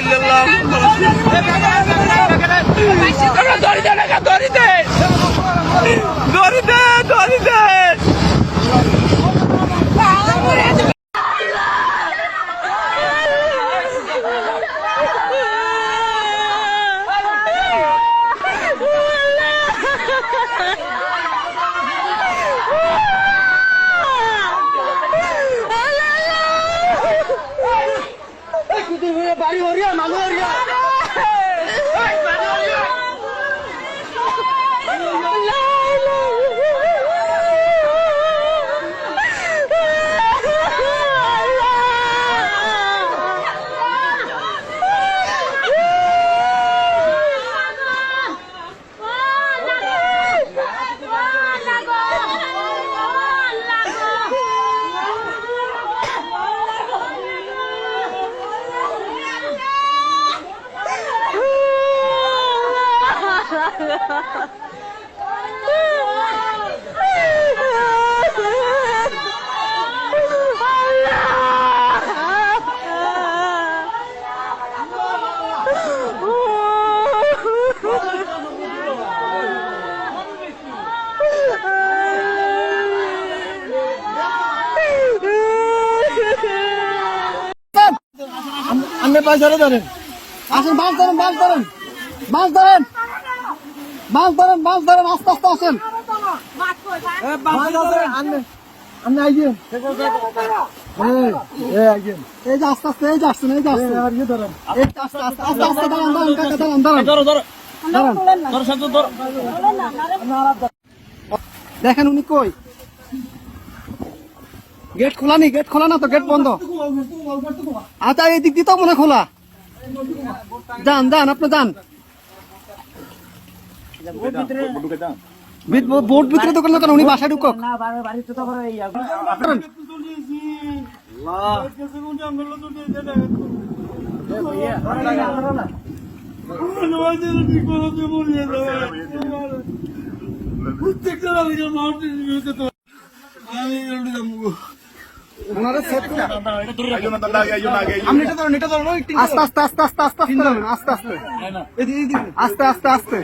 ইল্লাল্লাহ দরিদ্র দে। ¡Ay, Manolio! আপনি পয়সাটা ধরেন। আসেন মাছ ধরেন মাছ ধরেন। মাছ ধরেন। মাছ ধরেন মাছ ধরেন আস্তে আস্তে আসেন। আপনি আইবেন এই, যে আস্তে আস্তে এই যে আসছেন এই যে আসছেন। এই আস্তে আস্তে আস্তে আস্তে দাঁড়ান দাঁড়ান কাকা দাঁড়ান দাঁড়ান ধরো ধরো। দাঁড়ান ধরো শান্ত ধরো দেখেন উনি কই? গেট খোলা নি? গেট খোলা না তো? গেট বন্ধ। আচ্ছা এই দিক দিয়ে তো মনে খোলা। যান যান আপনি যান। বোট ভিতরে তো করল কেন উনি বাসায় ঢুকক আস্তে আস্তে আস্তে আস্তে আস্তে আস্তে আস্তে আস্তে। আস্তে আস্তে আস্তে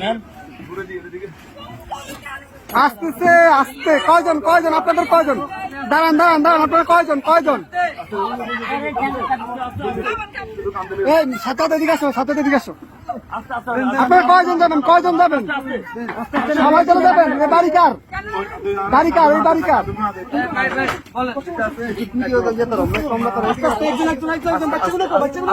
আসতেছে আস্তে। কয়জন কয়জন? আপনাদের কয়জন? দাঁড়ান দাঁড়ান দাঁড়ান। আপনাদের কয়জন কয়জন? এই সাথে এদিকে আসো সাথে এদিকে আসো। আপনারা কয়জন যাবেন? কয়জন যাবেন? সবাই চলে যাবেন? এ বাড়ি কার? বাড়ি কার? এই বাড়ি কার? একজন একজন একজন একজন বাচ্চাগুলো বাচ্চাগুলো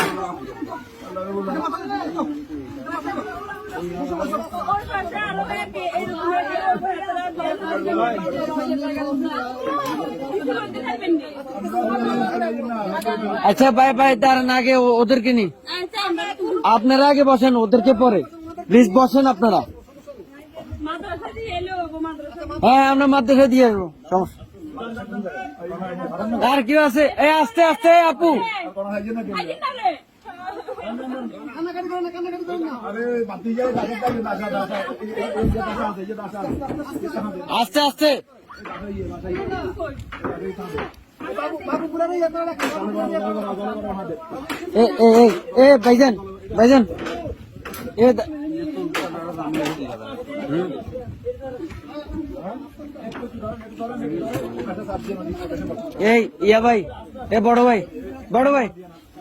আচ্ছা ভাই ভাই, দাঁড়ান, আগে ওদেরকে নি আপনারা আগে বসেন, ওদেরকে পরে। প্লিজ বসেন আপনারা। হ্যাঁ আমরা মাদ্রাসা দিয়ে আসব। আর কি আছে? এই, আস্তে আস্তে আপু। আস্তে আস্তে। এ ভাইজান এ এই ইয়া ভাই এ বড় ভাই বড় ভাই।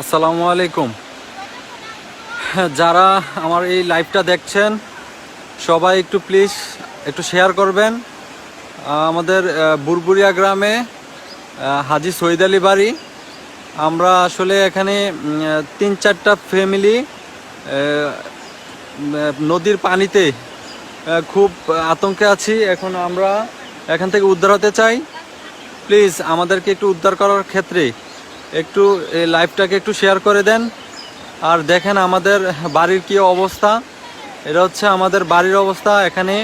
আসসালামু আলাইকুম। যারা আমার এই লাইভটা দেখছেন, সবাই একটু প্লিজ একটু শেয়ার করবেন। আমাদের বুরবুরিয়া গ্রামে হাজি সৈদ আলী বাড়ি। আমরা আসলে এখানে তিন চারটা ফ্যামিলি নদীর পানিতে খুব আতঙ্কে আছি। এখন আমরা এখান থেকে উদ্ধার হতে চাই। প্লিজ আমাদেরকে একটু উদ্ধার করার ক্ষেত্রে একটু এই লাইভটাকে একটু শেয়ার করে দেন। আর দেখেন আমাদের বাড়ির কি অবস্থা। এটা হচ্ছে আমাদের বাড়ির অবস্থা, এখানে